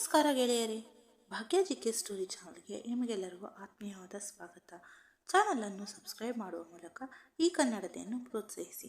ನಮಸ್ಕಾರ ಗೆಳೆಯರೇ. ಭಾಗ್ಯ G K story ಚಾನಲ್ಗೆ ನಿಮಗೆಲ್ಲರಿಗೂ ಆತ್ಮೀಯವಾದ ಸ್ವಾಗತ. ಚಾನಲನ್ನು ಸಬ್ಸ್ಕ್ರೈಬ್ ಮಾಡುವ ಮೂಲಕ ಈ ಕನ್ನಡತೆಯನ್ನು ಪ್ರೋತ್ಸಾಹಿಸಿ.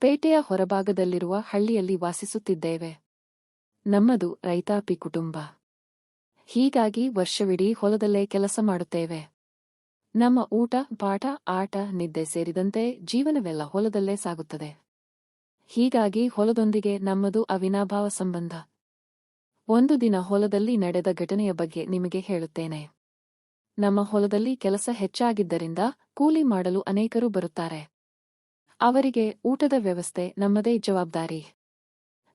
ಪೇಟೆಯ ಹೊರಭಾಗದಲ್ಲಿರುವ ಹಳ್ಳಿಯಲ್ಲಿ ವಾಸಿಸುತ್ತಿದ್ದೇವೆ. ನಮ್ಮದು ರೈತಾಪಿ ಕುಟುಂಬ. ಹೀಗಾಗಿ ವರ್ಷವಿಡೀ ಹೊಲದಲ್ಲೇ ಕೆಲಸ ಮಾಡುತ್ತೇವೆ. ನಮ್ಮ ಊಟ, ಪಾಠ, ಆಟ, ನಿದ್ದೆ ಸೇರಿದಂತೆ ಜೀವನವೆಲ್ಲ ಹೊಲದಲ್ಲೇ ಸಾಗುತ್ತದೆ. ಹೀಗಾಗಿ ಹೊಲದೊಂದಿಗೆ ನಮ್ಮದು ಅವಿನಾಭಾವ ಸಂಬಂಧ. ಒಂದು ದಿನ ಹೊಲದಲ್ಲಿ ನಡೆದ ಘಟನೆಯ ಬಗ್ಗೆ ನಿಮಗೆ ಹೇಳುತ್ತೇನೆ. ನಮ್ಮ ಹೊಲದಲ್ಲಿ ಕೆಲಸ ಹೆಚ್ಚಾಗಿದ್ದರಿಂದ ಕೂಲಿ ಮಾಡಲು ಅನೇಕರು ಬರುತ್ತಾರೆ. ಅವರಿಗೆ ಊಟದ ವ್ಯವಸ್ಥೆ ನಮ್ಮದೇ ಜವಾಬ್ದಾರಿ.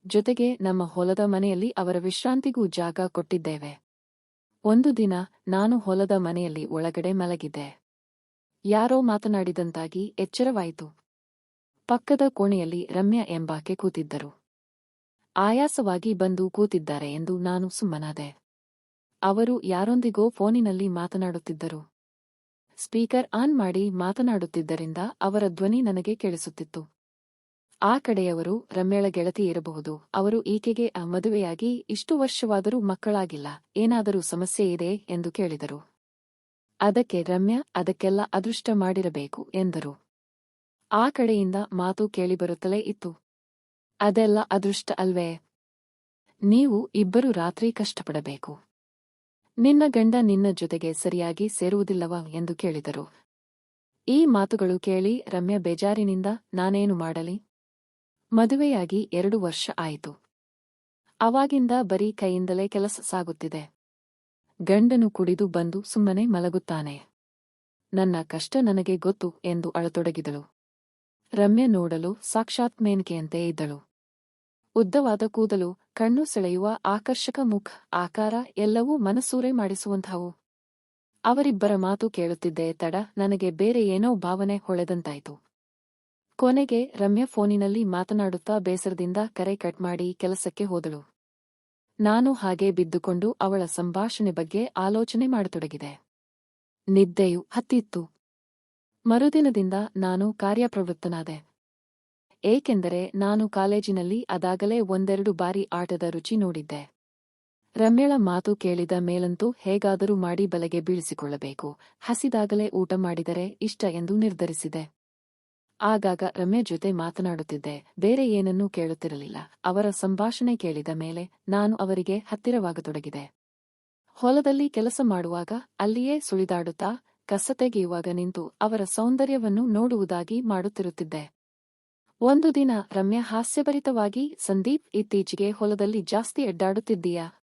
ಜೊತೆಗೆ ನಮ್ಮ ಹೊಲದ ಮನೆಯಲ್ಲಿ ಅವರ ವಿಶ್ರಾಂತಿಗೂ ಜಾಗ ಕೊಟ್ಟಿದ್ದೇವೆ. ಒಂದು ದಿನ ನಾನು ಹೊಲದ ಮನೆಯಲ್ಲಿ ಒಳಗಡೆ ಮಲಗಿದ್ದೆ. ಯಾರೋ ಮಾತನಾಡಿದಂತಾಗಿ ಎಚ್ಚರವಾಯಿತು. ಪಕ್ಕದ ಕೋಣೆಯಲ್ಲಿ ರಮ್ಯಾ ಎಂಬಾಕೆ ಕೂತಿದ್ದರು. ಆಯಾಸವಾಗಿ ಬಂದು ಕೂತಿದ್ದಾರೆ ಎಂದು ನಾನು ಸುಮ್ಮನಾದೆ. ಅವರು ಯಾರೊಂದಿಗೋ ಫೋನಿನಲ್ಲಿ ಮಾತನಾಡುತ್ತಿದ್ದರು. ಸ್ಪೀಕರ್ ಆನ್ ಮಾಡಿ ಮಾತನಾಡುತ್ತಿದ್ದರಿಂದ ಅವರ ಧ್ವನಿ ನನಗೆ ಕೇಳಿಸುತ್ತಿತ್ತು. ಆ ಕಡೆಯವರು ರಮ್ಯಳ ಗೆಳತಿ ಇರಬಹುದು. ಅವರು ಈಕೆಗೆ ಆ ಮದುವೆಯಾಗಿ ಇಷ್ಟು ವರ್ಷವಾದರೂ ಮಕ್ಕಳಾಗಿಲ್ಲ. ಏನಾದರೂ ಸಮಸ್ಯೆ ಇದೆ ಎಂದು ಕೇಳಿದರು. ಅದಕ್ಕೆ ರಮ್ಯ ಅದಕ್ಕೆಲ್ಲ ಅದೃಷ್ಟ ಮಾಡಿರಬೇಕು ಎಂದರು. ಆ ಕಡೆಯಿಂದ ಮಾತು ಕೇಳಿಬರುತ್ತಲೇ ಇತ್ತು. ಅದೆಲ್ಲ ಅದೃಷ್ಟ ಅಲ್ವೇ? ನೀವು ಇಬ್ಬರು ರಾತ್ರಿ ಕಷ್ಟಪಡಬೇಕು. ನಿನ್ನ ಗಂಡ ನಿನ್ನ ಜೊತೆಗೆ ಸರಿಯಾಗಿ ಸೇರುವುದಿಲ್ಲವಾ ಎಂದು ಕೇಳಿದರು. ಈ ಮಾತುಗಳು ಕೇಳಿ ರಮ್ಯ ಬೇಜಾರಿನಿಂದ, ನಾನೇನು ಮಾಡಲಿ? ಮದುವೆಯಾಗಿ ಎರಡು ವರ್ಷ ಆಯಿತು. ಅವಾಗಿಂದ ಬರೀ ಕೈಯಿಂದಲೇ ಕೆಲಸ ಸಾಗುತ್ತಿದೆ. ಗಂಡನು ಕುಡಿದು ಬಂದು ಸುಮ್ಮನೆ ಮಲಗುತ್ತಾನೆ. ನನ್ನ ಕಷ್ಟ ನನಗೆ ಗೊತ್ತು ಎಂದು ಅಳತೊಡಗಿದಳು. ರಮ್ಯ ನೋಡಲು ಸಾಕ್ಷಾತ್ ಮೇನ್ಕೆಯಂತೆ ಇದ್ದಳು. ಉದ್ದವಾದ ಕೂದಲು, ಕಣ್ಣು ಸೆಳೆಯುವ ಆಕರ್ಷಕ ಮುಖ, ಆಕಾರ ಎಲ್ಲವೂ ಮನಸೂರೆ ಮಾಡಿಸುವಂಥವು. ಅವರಿಬ್ಬರ ಮಾತು ಕೇಳುತ್ತಿದ್ದೆ ತಡ, ನನಗೆ ಬೇರೆ ಏನೋ ಭಾವನೆ ಹೊಳೆದಂತಾಯಿತು. ಕೊನೆಗೆ ರಮ್ಯ ಫೋನಿನಲ್ಲಿ ಮಾತನಾಡುತ್ತಾ ಬೇಸರದಿಂದ ಕರೆ ಕಟ್ ಮಾಡಿ ಕೆಲಸಕ್ಕೆ ಹೋದಳು. ನಾನು ಹಾಗೆ ಬಿದ್ದುಕೊಂಡು ಅವಳ ಸಂಭಾಷಣೆ ಬಗ್ಗೆ ಆಲೋಚನೆ ಮಾಡತೊಡಗಿದೆ. ನಿದ್ದೆಯು ಹತ್ತಿತ್ತು. ಮರುದಿನದಿಂದ ನಾನು ಕಾರ್ಯಪ್ರವೃತ್ತನಾದೆ. ಏಕೆಂದರೆ ನಾನು ಕಾಲೇಜಿನಲ್ಲಿ ಅದಾಗಲೇ ಒಂದೆರಡು ಬಾರಿ ಆಟದ ರುಚಿ ನೋಡಿದ್ದೆ. ರಮ್ಯಳ ಮಾತು ಕೇಳಿದ ಮೇಲಂತೂ ಹೇಗಾದರೂ ಮಾಡಿ ಬಲೆಗೆ ಬೀಳಿಸಿಕೊಳ್ಳಬೇಕು, ಹಸಿದಾಗಲೇ ಊಟ ಮಾಡಿದರೆ ಇಷ್ಟ ಎಂದು ನಿರ್ಧರಿಸಿದೆ. ಆಗಾಗ ರಮ್ಯ ಜೊತೆ ಮಾತನಾಡುತ್ತಿದ್ದೆ, ಬೇರೆ ಏನನ್ನೂ ಕೇಳುತ್ತಿರಲಿಲ್ಲ, ಅವರ ಸಂಭಾಷಣೆ ಕೇಳಿದ ಮೇಲೆ ನಾನು ಅವರಿಗೆ ಹತ್ತಿರವಾಗತೊಡಗಿದೆ. ಹೊಲದಲ್ಲಿ ಕೆಲಸ ಮಾಡುವಾಗ ಅಲ್ಲಿಯೇ ಸುಳಿದಾಡುತ್ತಾ, ಕಸ ತೆಗೆಯುವಾಗ ನಿಂತು ಅವರ ಸೌಂದರ್ಯವನ್ನು ನೋಡುವುದಾಗಿ ಮಾಡುತ್ತಿರುತ್ತಿದ್ದೆ. ಒಂದು ದಿನ ರಮ್ಯಾ ಹಾಸ್ಯಭರಿತವಾಗಿ, ಸಂದೀಪ್, ಇತ್ತೀಚೆಗೆ ಹೊಲದಲ್ಲಿ ಜಾಸ್ತಿ ಅಡ್ಡಾಡುತ್ತಿದ್ದೀಯಾ?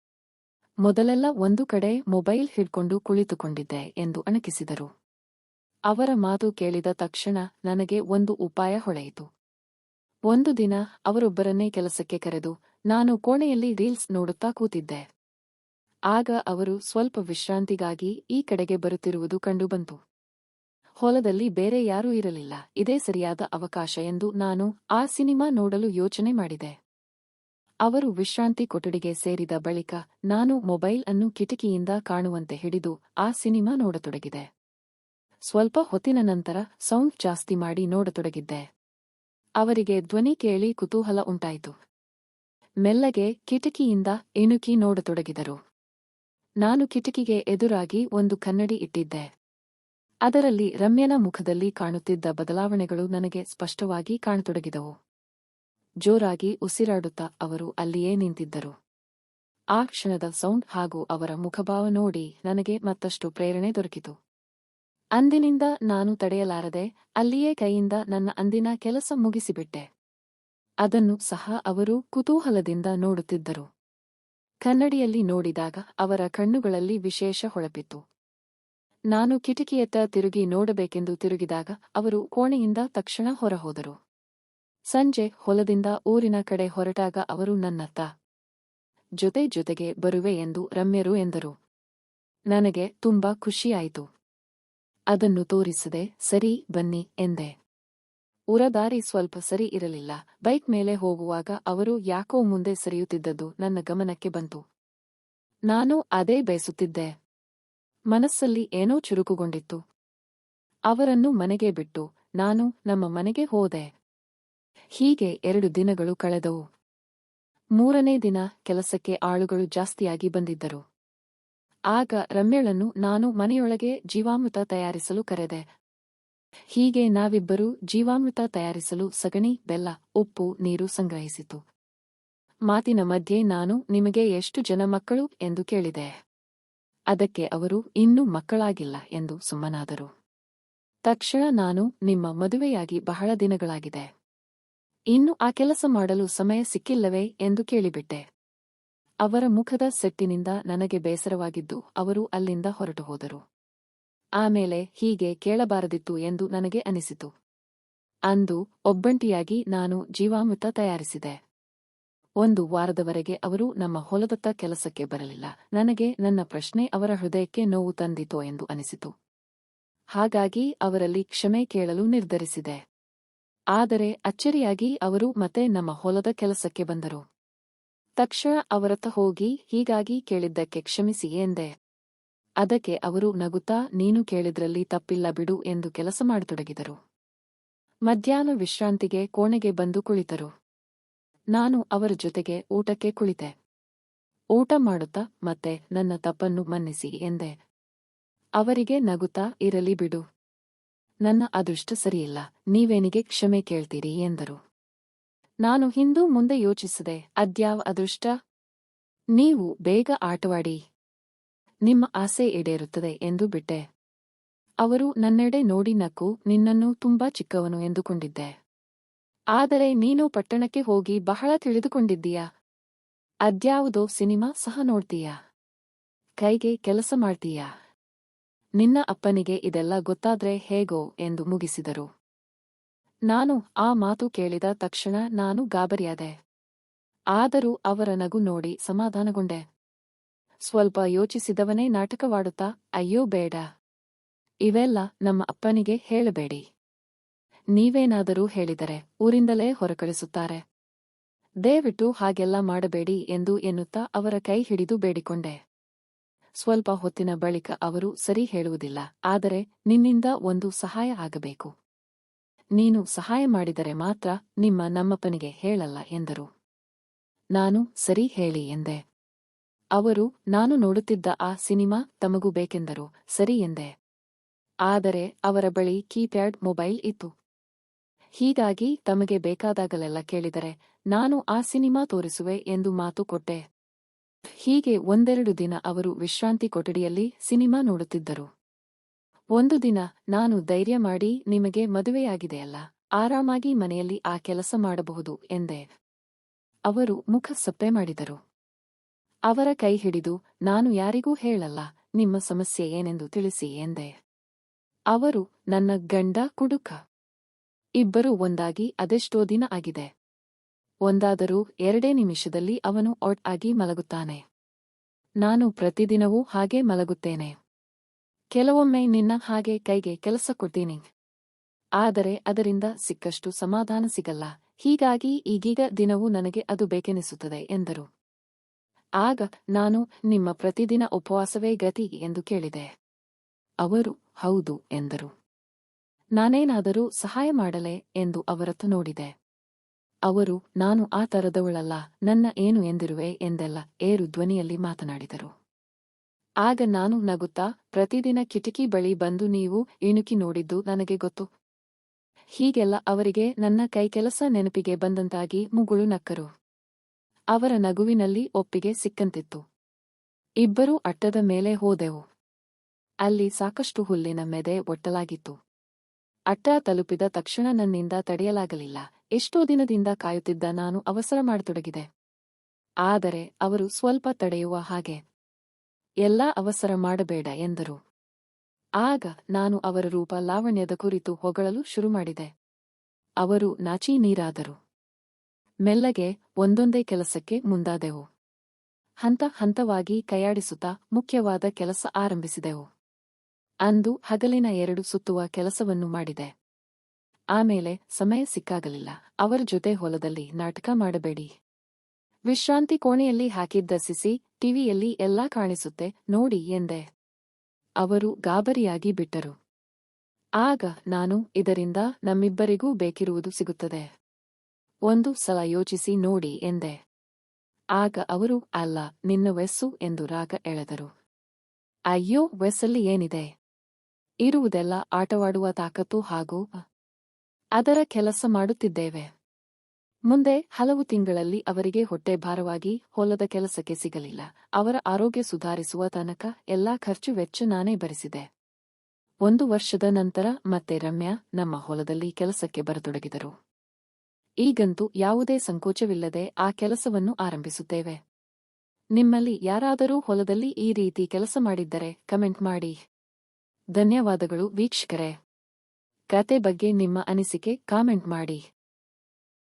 ಮೊದಲೆಲ್ಲ ಒಂದು ಕಡೆ ಮೊಬೈಲ್ ಹಿಡ್ಕೊಂಡು ಕುಳಿತುಕೊಂಡಿದ್ದೆ, ಎಂದು ಅಣಕಿಸಿದರು. ಅವರ ಮಾತು ಕೇಳಿದ ತಕ್ಷಣ ನನಗೆ ಒಂದು ಉಪಾಯ ಹೊಳೆಯಿತು. ಒಂದು ದಿನ ಅವರೊಬ್ಬರನ್ನೇ ಕೆಲಸಕ್ಕೆ ಕರೆದು, ನಾನು ಕೋಣೆಯಲ್ಲಿ ರೀಲ್ಸ್ ನೋಡುತ್ತಾ ಕೂತಿದ್ದೆ. ಆಗ ಅವರು ಸ್ವಲ್ಪ ವಿಶ್ರಾಂತಿಗಾಗಿ ಈ ಕಡೆಗೆ ಬರುತ್ತಿರುವುದು ಕಂಡುಬಂತು. ಹೊಲದಲ್ಲಿ ಬೇರೆ ಯಾರೂ ಇರಲಿಲ್ಲ. ಇದೇ ಸರಿಯಾದ ಅವಕಾಶ ಎಂದು ನಾನು ಆ ಸಿನಿಮಾ ನೋಡಲು ಯೋಚನೆ ಮಾಡಿದೆ. ಅವರು ವಿಶ್ರಾಂತಿ ಕೊಠಡಿಗೆ ಸೇರಿದ ಬಳಿಕ ನಾನು ಮೊಬೈಲ್ ಅನ್ನು ಕಿಟಕಿಯಿಂದ ಕಾಣುವಂತೆ ಹಿಡಿದು ಆ ಸಿನಿಮಾ ನೋಡತೊಡಗಿದೆ. ಸ್ವಲ್ಪ ಹೊತ್ತಿನ ನಂತರ ಸೌಂಡ್ ಜಾಸ್ತಿ ಮಾಡಿ ನೋಡತೊಡಗಿದ್ದೆ. ಅವರಿಗೆ ಧ್ವನಿ ಕೇಳಿ ಕುತೂಹಲ ಉಂಟಾಯಿತು. ಮೆಲ್ಲಗೆ ಕಿಟಕಿಯಿಂದ ಇಣುಕಿ ನೋಡತೊಡಗಿದರು. ನಾನು ಕಿಟಕಿಗೆ ಎದುರಾಗಿ ಒಂದು ಕನ್ನಡಿ ಇಟ್ಟಿದ್ದೆ. ಅದರಲ್ಲಿ ರಮ್ಯನ ಮುಖದಲ್ಲಿ ಕಾಣುತ್ತಿದ್ದ ಬದಲಾವಣೆಗಳು ನನಗೆ ಸ್ಪಷ್ಟವಾಗಿ ಕಾಣತೊಡಗಿದವು. ಜೋರಾಗಿ ಉಸಿರಾಡುತ್ತಾ ಅವರು ಅಲ್ಲಿಯೇ ನಿಂತಿದ್ದರು. ಆ ಕ್ಷಣದ ಸೌಂಡ್ ಹಾಗೂ ಅವರ ಮುಖಭಾವ ನೋಡಿ ನನಗೆ ಮತ್ತಷ್ಟು ಪ್ರೇರಣೆ ದೊರಕಿತು. ಅಂದಿನಿಂದ ನಾನು ತಡೆಯಲಾರದೆ ಅಲ್ಲಿಯೇ ಕೈಯಿಂದ ನನ್ನ ಅಂದಿನ ಕೆಲಸ ಮುಗಿಸಿಬಿಟ್ಟೆ. ಅದನ್ನು ಸಹ ಅವರು ಕುತೂಹಲದಿಂದ ನೋಡುತ್ತಿದ್ದರು. ಕನ್ನಡಿಯಲ್ಲಿ ನೋಡಿದಾಗ ಅವರ ಕಣ್ಣುಗಳಲ್ಲಿ ವಿಶೇಷ ಹೊಳಪಿತ್ತು. ನಾನು ಕಿಟಕಿಯತ್ತ ತಿರುಗಿ ನೋಡಬೇಕೆಂದು ತಿರುಗಿದಾಗ ಅವರು ಕೋಣೆಯಿಂದ ತಕ್ಷಣ ಹೊರಹೋದರು. ಸಂಜೆ ಹೊಲದಿಂದ ಊರಿನ ಕಡೆ ಹೊರಟಾಗ ಅವರು ನನ್ನತ್ತ, ಜೊತೆ ಜೊತೆಗೆ ಬರುವೆ ಎಂದು ರಮ್ಯರು ಎಂದರು. ನನಗೆ ತುಂಬಾ ಖುಷಿಯಾಯಿತು. ಅದನ್ನು ತೋರಿಸದೆ ಸರಿ ಬನ್ನಿ ಎಂದೆ. ಉರದಾರಿ ಸ್ವಲ್ಪ ಸರಿ ಇರಲಿಲ್ಲ. ಬೈಕ್ ಮೇಲೆ ಹೋಗುವಾಗ ಅವರು ಯಾಕೋ ಮುಂದೆ ಸರಿಯುತ್ತಿದ್ದದ್ದು ನನ್ನ ಗಮನಕ್ಕೆ ಬಂತು. ನಾನು ಅದೇ ಬಯಸುತ್ತಿದ್ದೆ. ಮನಸ್ಸಲ್ಲಿ ಏನೋ ಚುರುಕುಗೊಂಡಿತ್ತು. ಅವರನ್ನು ಮನೆಗೆ ಬಿಟ್ಟು, ನಾನು ನಮ್ಮ ಮನೆಗೆ ಹೋದೆ. ಹೀಗೆ ಎರಡು ದಿನಗಳು ಕಳೆದವು. ಮೂರನೇ ದಿನ ಕೆಲಸಕ್ಕೆ ಆಳುಗಳು ಜಾಸ್ತಿಯಾಗಿ ಬಂದಿದ್ದರು. ಆಗ ರಮ್ಯಳನ್ನು ನಾನು ಮನೆಯೊಳಗೆ ಜೀವಾಮೃತ ತಯಾರಿಸಲು ಕರೆದೆ. ಹೀಗೆ ನಾವಿಬ್ಬರೂ ಜೀವಾಮೃತ ತಯಾರಿಸಲು ಸಗಣಿ, ಬೆಲ್ಲ, ಉಪ್ಪು, ನೀರು ಸಂಗ್ರಹಿಸಿತು. ಮಾತಿನ ಮಧ್ಯೆ ನಾನು ನಿಮಗೆ ಎಷ್ಟು ಜನ ಮಕ್ಕಳು ಎಂದು ಕೇಳಿದೆ. ಅದಕ್ಕೆ ಅವರು ಇನ್ನೂ ಮಕ್ಕಳಾಗಿಲ್ಲ ಎಂದು ಸುಮ್ಮನಾದರು. ತಕ್ಷಣ ನಾನು ನಿಮ್ಮ ಮದುವೆಯಾಗಿ ಬಹಳ ದಿನಗಳಾಗಿದೆ. ಇನ್ನು ಆ ಕೆಲಸ ಮಾಡಲು ಸಮಯ ಸಿಕ್ಕಿಲ್ಲವೇ ಎಂದು ಕೇಳಿಬಿಟ್ಟೆ. ಅವರ ಮುಖದ ಸೆಟ್ಟಿನಿಂದ ನನಗೆ ಬೇಸರವಾಗಿದ್ದು ಅವರು ಅಲ್ಲಿಂದ ಹೊರಟು ಹೋದರು. ಆಮೇಲೆ ಹೀಗೆ ಕೇಳಬಾರದಿತ್ತು ಎಂದು ನನಗೆ ಅನಿಸಿತು. ಅಂದು ಒಬ್ಬಂಟಿಯಾಗಿ ನಾನು ಜೀವಾಮೃತ ತಯಾರಿಸಿದೆ. ಒಂದು ವಾರದವರೆಗೆ ಅವರು ನಮ್ಮ ಹೊಲದತ್ತ ಕೆಲಸಕ್ಕೆ ಬರಲಿಲ್ಲ. ನನಗೆ ನನ್ನ ಪ್ರಶ್ನೆ ಅವರ ಹೃದಯಕ್ಕೆ ನೋವು ತಂದಿತೋ ಎಂದು ಅನಿಸಿತು. ಹಾಗಾಗಿ ಅವರಲ್ಲಿ ಕ್ಷಮೆ ಕೇಳಲು ನಿರ್ಧರಿಸಿದೆ. ಆದರೆ ಅಚ್ಚರಿಯಾಗಿ ಅವರು ಮತ್ತೆ ನಮ್ಮ ಹೊಲದ ಕೆಲಸಕ್ಕೆ ಬಂದರು. ತಕ್ಷಣ ಅವರತ್ತ ಹೋಗಿ ಹೀಗಾಗಿ ಕೇಳಿದ್ದಕ್ಕೆ ಕ್ಷಮಿಸಿ ಎಂದೆ. ಅದಕ್ಕೆ ಅವರು ನಗುತ್ತಾ, ನೀನು ಕೇಳಿದ್ರಲ್ಲಿ ತಪ್ಪಿಲ್ಲ ಬಿಡು ಎಂದು ಕೆಲಸ ಮಾಡತೊಡಗಿದರು. ಮಧ್ಯಾಹ್ನ ವಿಶ್ರಾಂತಿಗೆ ಕೋಣೆಗೆ ಬಂದು ಕುಳಿತರು. ನಾನು ಅವರ ಜೊತೆಗೆ ಊಟಕ್ಕೆ ಕುಳಿತೆ. ಊಟ ಮಾಡುತ್ತಾ ಮತ್ತೆ ನನ್ನ ತಪ್ಪನ್ನು ಮನ್ನಿಸಿ ಎಂದೆ. ಅವರಿಗೆ ನಗುತ್ತಾ ಇರಲಿ ಬಿಡು. ನನ್ನ ಅದೃಷ್ಟ ಸರಿಯಿಲ್ಲ. ನೀವೇನಿಗೆ ಕ್ಷಮೆ ಕೇಳ್ತೀರಿ ಎಂದರು. ನಾನು ಹಿಂದೂ ಮುಂದೆ ಯೋಚಿಸದೆ, ಅದ್ಯಾವ ಅದೃಷ್ಟ? ನೀವು ಬೇಗ ಆಟವಾಡಿ. ನಿಮ್ಮ ಆಸೆ ಈಡೇರುತ್ತದೆ ಎಂದು ಬಿಟ್ಟೆ. ಅವರು ನನ್ನೆಡೆ ನೋಡಿ ನಕ್ಕು, ನಿನ್ನನ್ನು ತುಂಬಾ ಚಿಕ್ಕವನು ಎಂದುಕೊಂಡಿದ್ದೆ. ಆದರೆ ನೀನು ಪಟ್ಟಣಕ್ಕೆ ಹೋಗಿ ಬಹಳ ತಿಳಿದುಕೊಂಡಿದ್ದೀಯಾ? ಅದ್ಯಾವುದೋ ಸಿನಿಮಾ ಸಹ ನೋಡ್ತೀಯಾ? ಕೈಗೆ ಕೆಲಸ ಮಾಡ್ತೀಯಾ? ನಿನ್ನ ಅಪ್ಪನಿಗೆ ಇದೆಲ್ಲ ಗೊತ್ತಾದ್ರೆ ಹೇಗೋ ಎಂದು ಮುಗಿಸಿದರು. ನಾನು ಆ ಮಾತು ಕೇಳಿದ ತಕ್ಷಣ ನಾನು ಗಾಬರಿಯಾದೆ. ಆದರೂ ಅವರ ನಗು ನೋಡಿ ಸಮಾಧಾನಗೊಂಡೆ. ಸ್ವಲ್ಪ ಯೋಚಿಸಿದವನೇ ನಾಟಕವಾಡುತ್ತಾ, ಅಯ್ಯೋ, ಬೇಡ. ಇವೆಲ್ಲ ನಮ್ಮ ಅಪ್ಪನಿಗೆ ಹೇಳಬೇಡಿ. ನೀವೇನಾದರೂ ಹೇಳಿದರೆ ಊರಿಂದಲೇ ಹೊರಕಳಿಸುತ್ತಾರೆ. ದಯವಿಟ್ಟು ಹಾಗೆಲ್ಲ ಮಾಡಬೇಡಿ ಎಂದು ಎನ್ನುತ್ತಾ ಅವರ ಕೈ ಹಿಡಿದು ಬೇಡಿಕೊಂಡೆ. ಸ್ವಲ್ಪ ಹೊತ್ತಿನ ಬಳಿಕ ಅವರು ಸರಿ ಹೇಳುವುದಿಲ್ಲ, ಆದರೆ ನಿನ್ನಿಂದ ಒಂದು ಸಹಾಯ ಆಗಬೇಕು. ನೀನು ಸಹಾಯ ಮಾಡಿದರೆ ಮಾತ್ರ ನಿಮ್ಮ ನಮ್ಮಪ್ಪನಿಗೆ ಹೇಳಲ್ಲ ಎಂದರು. ನಾನು ಸರಿ ಹೇಳಿ ಎಂದೆ. ಅವರು, ನಾನು ನೋಡುತ್ತಿದ್ದ ಆ ಸಿನಿಮಾ ತಮಗೂ ಬೇಕೆಂದರು, ಸರಿ ಎಂದೆ. ಆದರೆ ಅವರ ಬಳಿ ಕೀಪ್ಯಾಡ್ ಮೊಬೈಲ್ ಇತ್ತು. ಹೀಗಾಗಿ ತಮಗೆ ಬೇಕಾದಾಗಲೆಲ್ಲ ಕೇಳಿದರೆ, ನಾನು ಆ ಸಿನಿಮಾ ತೋರಿಸುವೆ ಎಂದು ಮಾತು ಕೊಟ್ಟೆ. ಹೀಗೆ ಒಂದೆರಡು ದಿನ ಅವರು ವಿಶ್ರಾಂತಿ ಕೊಠಡಿಯಲ್ಲಿ ಸಿನಿಮಾ ನೋಡುತ್ತಿದ್ದರು. ಒಂದು ದಿನ ನಾನು ಧೈರ್ಯ ಮಾಡಿ, ನಿಮಗೆ ಮದುವೆಯಾಗಿದೆಯಲ್ಲ, ಆರಾಮಾಗಿ ಮನೆಯಲ್ಲಿ ಆ ಕೆಲಸ ಮಾಡಬಹುದು, ಎಂದೆ. ಅವರು ಮುಖ ಸಪ್ಪೆ ಮಾಡಿದರು. ಅವರ ಕೈ ಹಿಡಿದು, ನಾನು ಯಾರಿಗೂ ಹೇಳಲ್ಲ, ನಿಮ್ಮ ಸಮಸ್ಯೆ ಏನೆಂದು ತಿಳಿಸಿ, ಎಂದೆ. ಅವರು, ನನ್ನ ಗಂಡ ಕುಡುಕ ಇಬ್ಬರು ಒಂದಾಗಿ ಅದೆಷ್ಟೋ ದಿನ ಆಗಿದೆ. ಒಂದಾದರೂ ಎರಡೇ ನಿಮಿಷದಲ್ಲಿ ಅವನು ಔಟ್ ಆಗಿ ಮಲಗುತ್ತಾನೆ. ನಾನು ಪ್ರತಿದಿನವೂ ಹಾಗೆ ಮಲಗುತ್ತೇನೆ. ಕೆಲವೊಮ್ಮೆ ನಿನ್ನ ಹಾಗೆ ಕೈಗೆ ಕೆಲಸ ಕೊಡ್ತೀನಿ. ಆದರೆ ಅದರಿಂದ ಸಿಕ್ಕಷ್ಟು ಸಮಾಧಾನ ಸಿಗಲ್ಲ. ಹೀಗಾಗಿ ಈಗೀಗ ದಿನವೂ ನನಗೆ ಅದು ಬೇಕೆನಿಸುತ್ತದೆ ಎಂದರು. ಆಗ ನಾನು ನಿಮ್ಮ ಪ್ರತಿದಿನ ಉಪವಾಸವೇ ಗತಿ ಎಂದು ಕೇಳಿದೆ. ಅವರು ಹೌದು ಎಂದರು. ನಾನೇನಾದರೂ ಸಹಾಯ ಮಾಡಲೆ ಎಂದು ಅವರತ್ತು ನೋಡಿದೆ. ಅವರು, ನಾನು ಆ ತರದವಳಲ್ಲ ನನ್ನ ಏನು ಎಂದಿರುವೆ ಎಂದೆಲ್ಲ ಏರು ಧ್ವನಿಯಲ್ಲಿ ಮಾತನಾಡಿದರು. ಆಗ ನಾನು ನಗುತ್ತಾ, ಪ್ರತಿದಿನ ಕಿಟಕಿ ಬಳಿ ಬಂದು ನೀವು ಇಣುಕಿ ನೋಡಿದ್ದು ನನಗೆ ಗೊತ್ತು. ಹೀಗೆಲ್ಲ ಅವರಿಗೆ ನನ್ನ ಕೈಕೆಲಸ ನೆನಪಿಗೆ ಬಂದಂತಾಗಿ ಮುಗುಳು ನಕ್ಕರು. ಅವರ ನಗುವಿನಲ್ಲಿ ಒಪ್ಪಿಗೆ ಸಿಕ್ಕಂತಿತ್ತು. ಇಬ್ಬರೂ ಅಟ್ಟದ ಮೇಲೆ ಹೋದೆವು. ಅಲ್ಲಿ ಸಾಕಷ್ಟು ಹುಲ್ಲಿನ ಮೆದೆ ಒಟ್ಟಲಾಗಿತ್ತು. ಅಟ್ಟ ತಲುಪಿದ ತಕ್ಷಣ ನನ್ನಿಂದ ತಡೆಯಲಾಗಲಿಲ್ಲ. ಎಷ್ಟೋ ದಿನದಿಂದ ಕಾಯುತ್ತಿದ್ದ ನಾನು ಅವಸರ ಮಾಡತೊಡಗಿದೆ. ಆದರೆ ಅವರು ಸ್ವಲ್ಪ ತಡೆಯುವ ಹಾಗೆ. ಎಲ್ಲಾ ಅವಸರ ಮಾಡಬೇಡ ಎಂದರು. ಆಗ ನಾನು ಅವರ ರೂಪ ಲಾವಣ್ಯದ ಕುರಿತು ಹೊಗಳಲು ಶುರುಮಾಡಿದೆ ಅವರು ನಾಚಿ ನೀರಾದರು. ಮೆಲ್ಲಗೆ ಒಂದೊಂದೇ ಕೆಲಸಕ್ಕೆ ಮುಂದಾದೆವು. ಹಂತ ಹಂತವಾಗಿ ಕೈಯಾಡಿಸುತ್ತಾ ಮುಖ್ಯವಾದ ಕೆಲಸ ಆರಂಭಿಸಿದೆವು. ಅಂದು ಹಗಲಿನ ಎರಡು ಸುತ್ತುವ ಕೆಲಸವನ್ನು ಮಾಡಿದೆ. ಆಮೇಲೆ ಸಮಯ ಸಿಕ್ಕಾಗಲಿಲ್ಲ. ಅವರ ಜೊತೆ ಹೊಲದಲ್ಲಿ ನಾಟಕ ಮಾಡಬೇಡಿ. ವಿಶ್ರಾಂತಿ ಕೋಣೆಯಲ್ಲಿ ಹಾಕಿದ್ದ ಸಿಸಿ ಟಿವಿಯಲ್ಲಿ ಎಲ್ಲಾ ಕಾಣಿಸುತ್ತೆ, ನೋಡಿ ಎಂದೆ. ಅವರು ಗಾಬರಿಯಾಗಿ ಬಿಟ್ಟರು. ಆಗ ನಾನು, ಇದರಿಂದ ನಮ್ಮಿಬ್ಬರಿಗೂ ಬೇಕಿರುವುದು ಸಿಗುತ್ತದೆ. ಒಂದು ಸಲ ಯೋಚಿಸಿ ನೋಡಿ ಎಂದೆ. ಆಗ ಅವರು, ಅಲ್ಲ, ನಿನ್ನ ವೆಸ್ಸು ಎಂದು ರಾಗ ಎಳೆದರು. ಅಯ್ಯೋ, ವೆಸ್ಸಲ್ಲಿ ಏನಿದೆ? ಇರುವುದೆಲ್ಲ ಆಟವಾಡುವ ತಾಕತ್ತು ಹಾಗೂ ಅದರ ಕೆಲಸ ಮಾಡುತ್ತಿದ್ದೇವೆ. ಮುಂದೆ ಹಲವು ತಿಂಗಳಲ್ಲಿ ಅವರಿಗೆ ಹೊಟ್ಟೆ ಭಾರವಾಗಿ ಹೊಲದ ಕೆಲಸಕ್ಕೆ ಸಿಗಲಿಲ್ಲ. ಅವರ ಆರೋಗ್ಯ ಸುಧಾರಿಸುವ ತನಕ ಎಲ್ಲಾ ಖರ್ಚು ವೆಚ್ಚ ನಾನೇ ಭರಿಸಿದೆ. ಒಂದು ವರ್ಷದ ನಂತರ ಮತ್ತೆ ರಮ್ಯಾ ನಮ್ಮ ಹೊಲದಲ್ಲಿ ಕೆಲಸಕ್ಕೆ ಬರತೊಡಗಿದರು. ಈಗಂತೂ ಯಾವುದೇ ಸಂಕೋಚವಿಲ್ಲದೆ ಆ ಕೆಲಸವನ್ನು ಆರಂಭಿಸುತ್ತೇವೆ. ನಿಮ್ಮಲ್ಲಿ ಯಾರಾದರೂ ಹೊಲದಲ್ಲಿ ಈ ರೀತಿ ಕೆಲಸ ಮಾಡಿದ್ದರೆ ಕಮೆಂಟ್ ಮಾಡಿ. ಧನ್ಯವಾದಗಳು ವೀಕ್ಷಕರೇ. ಕತೆ ಬಗ್ಗೆ ನಿಮ್ಮ ಅನಿಸಿಕೆ ಕಾಮೆಂಟ್ ಮಾಡಿ.